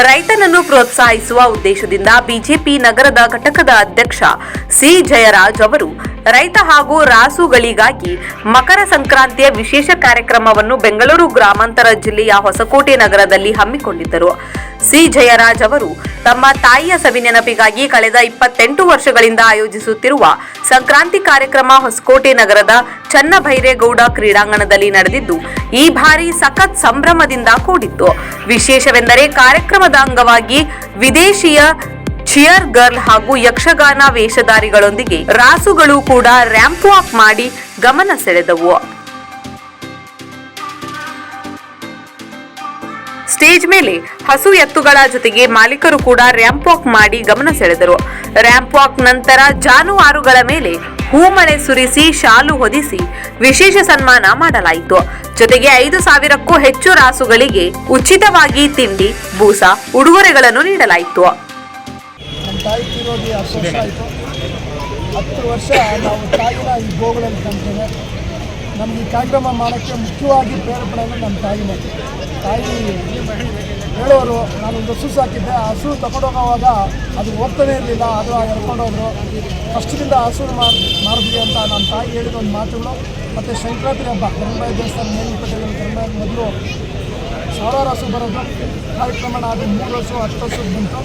ರೈತನನ್ನು ಪ್ರೋತ್ಸಾಹಿಸುವ ಉದ್ದೇಶದಿಂದ ಬಿಜೆಪಿ ನಗರದ ಘಟಕದ ಅಧ್ಯಕ್ಷ ಸಿ. ಜಯರಾಜ್ ಅವರು ರೈತ ಹಾಗೂ ರಾಸುಗಳಿಗಾಗಿ ಮಕರ ಸಂಕ್ರಾಂತಿಯ ವಿಶೇಷ ಕಾರ್ಯಕ್ರಮವನ್ನು ಬೆಂಗಳೂರು ಗ್ರಾಮಾಂತರ ಜಿಲ್ಲೆಯ ಹೊಸಕೋಟೆ ನಗರದಲ್ಲಿ ಹಮ್ಮಿಕೊಂಡಿದ್ದರು. ಸಿ. ಜಯರಾಜ್ ಅವರು ತಮ್ಮ ತಾಯಿಯ ಸವಿನೆನಪಿಗಾಗಿ ಕಳೆದ ಇಪ್ಪತ್ತೆಂಟು ವರ್ಷಗಳಿಂದ ಆಯೋಜಿಸುತ್ತಿರುವ ಸಂಕ್ರಾಂತಿ ಕಾರ್ಯಕ್ರಮ ಹೊಸಕೋಟೆ ನಗರದ ಚನ್ನಭೈರೇಗೌಡ ಕ್ರೀಡಾಂಗಣದಲ್ಲಿ ನಡೆದಿದ್ದು, ಈ ಬಾರಿ ಸಖತ್ ಸಂಭ್ರಮದಿಂದ ಕೂಡಿತ್ತು. ವಿಶೇಷವೆಂದರೆ ಕಾರ್ಯಕ್ರಮದ ಅಂಗವಾಗಿ ವಿದೇಶಿಯ ಚಿಯರ್ ಗರ್ಲ್ ಹಾಗೂ ಯಕ್ಷಗಾನ ವೇಷಧಾರಿಗಳೊಂದಿಗೆ ರಾಸುಗಳು ಕೂಡ ರ್ಯಾಂಪ್ ವಾಕ್ ಮಾಡಿ ಗಮನ ಸೆಳೆದವು. ಸ್ಟೇಜ್ ಮೇಲೆ ಹಸು ಎತ್ತುಗಳ ಜೊತೆಗೆ ಮಾಲೀಕರು ಕೂಡ ರ್ಯಾಂಪ್ ವಾಕ್ ಮಾಡಿ ಗಮನ ಸೆಳೆದರು. ರ್ಯಾಂಪ್ ವಾಕ್ ನಂತರ ಜಾನುವಾರುಗಳ ಮೇಲೆ ಹೂಮಳೆ ಸುರಿಸಿ ಶಾಲು ಹೊದಿಸಿ ವಿಶೇಷ ಸನ್ಮಾನ ಮಾಡಲಾಯಿತು. ಜೊತೆಗೆ ಐದು ಸಾವಿರಕ್ಕೂ ಹೆಚ್ಚು ರಾಸುಗಳಿಗೆ ಉಚಿತವಾಗಿ ತಿಂಡಿ, ಬೂಸ, ಉಡುಗೊರೆಗಳನ್ನು ನೀಡಲಾಯಿತು. ತಾಯಿ ತೀರೋಗಿ ಹತ್ತು ವರ್ಷ ಆಯಿತು. ಹತ್ತು ವರ್ಷ ನಾವು ತಾಯಿನ ಈ ಗೋಗಳಲ್ಲಿ ಕಾಣ್ತೇವೆ. ನಮ್ಗೆ ಈ ಕಾರ್ಯಕ್ರಮ ಮಾಡೋಕ್ಕೆ ಮುಖ್ಯವಾಗಿ ಪ್ರೇರಣೆ ಅಂದರೆ ನಮ್ಮ ತಾಯಿನೇ ತಾಯಿ ಹೇಳೋರು ನಾನೊಂದು ಹಸು ಸಾಕಿದ್ದೆ. ಆ ಹಸು ತಗೊಂಡೋಗೋವಾಗ ಅದು ಓದ್ತಾನೆ ಇರಲಿಲ್ಲ ಅದು ಎಳ್ಕೊಂಡೋದ್ರು ಕಷ್ಟದಿಂದ ಹಸು ಮಾಡಿದ್ವಿ ಅಂತ ನಮ್ಮ ತಾಯಿ ಹೇಳಿದ ಒಂದು ಮಾತುಗಳು. ಮತ್ತು ಸಂಕ್ರಾಂತಿ ಹಬ್ಬ ಕರಂಬಾಯಿ ದೇವಸ್ಥಾನ ಮೇಲ್ಪಟ್ಟೆ ಕರಂಬಾಯಿ ಮೊದಲು. ಸಾವಿರಾರು ಹಸು ಬರೋದು ಕಾರ್ಯಕ್ರಮ ಅದು ಮೂರು ವರ್ಷ, ಹತ್ತು ವರ್ಷ ಬಂತು.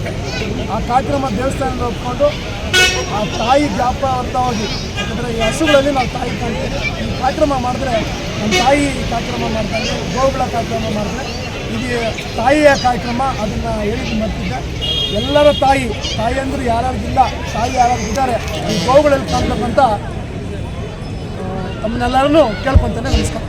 ಆ ಕಾರ್ಯಕ್ರಮ ದೇವಸ್ಥಾನದಲ್ಲಿ ಒಪ್ಕೊಂಡು ಆ ತಾಯಿ ಜ್ಞಾಪಕವಾಗಿ ಯಾಕಂದರೆ ಈ ಹಸುಗಳಲ್ಲಿ ನಾವು ತಾಯಿ ಕಾಣ್ತೀವಿ. ಈ ಕಾರ್ಯಕ್ರಮ ಮಾಡಿದ್ರೆ ನಮ್ಮ ತಾಯಿ ಕಾರ್ಯಕ್ರಮ ಮಾಡ್ತಾರೆ ಗೋವುಗಳ ಕಾರ್ಯಕ್ರಮ ಮಾಡಿದ್ರೆ. ಇದು ತಾಯಿಯ ಕಾರ್ಯಕ್ರಮ, ಅದನ್ನು ಹೇಳಿದ್ದು ಮರ್ತಿದ್ದೆ ಎಲ್ಲರ ತಾಯಿ ತಾಯಿ ಅಂದ್ರೆ ಯಾರ್ಯಾರಿಗಿಲ್ಲ, ತಾಯಿ ಯಾರ್ಯಾರು ಇದ್ದಾರೆ ಈ ಗೋವುಗಳಲ್ಲಿ ಕಾಣ್ತಕ್ಕಂಥ ತಮ್ಮನ್ನೆಲ್ಲರನ್ನೂ ಕೇಳ್ಕೊತೇನೆ ನಮಸ್ಕಾರ.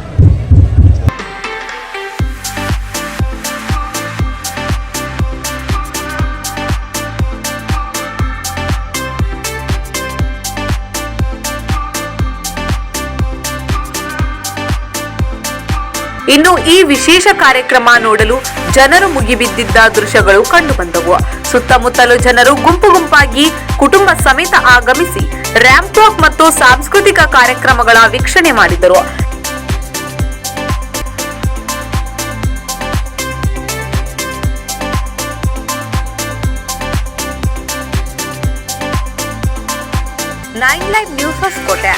ಇನ್ನು ಈ ವಿಶೇಷ ಕಾರ್ಯಕ್ರಮ ನೋಡಲು ಜನರು ಮುಗಿಬಿದ್ದಿದ್ದ ದೃಶ್ಯಗಳು ಕಂಡುಬಂದವು. ಸುತ್ತಮುತ್ತಲು ಜನರು ಗುಂಪು ಗುಂಪಾಗಿ ಕುಟುಂಬ ಸಮೇತ ಆಗಮಿಸಿ ರ್ಯಾಂಪ್ ವಾಕ್ ಮತ್ತು ಸಾಂಸ್ಕೃತಿಕ ಕಾರ್ಯಕ್ರಮಗಳ ವೀಕ್ಷಣೆ ಮಾಡಿದರು. Nine live news Hosakote.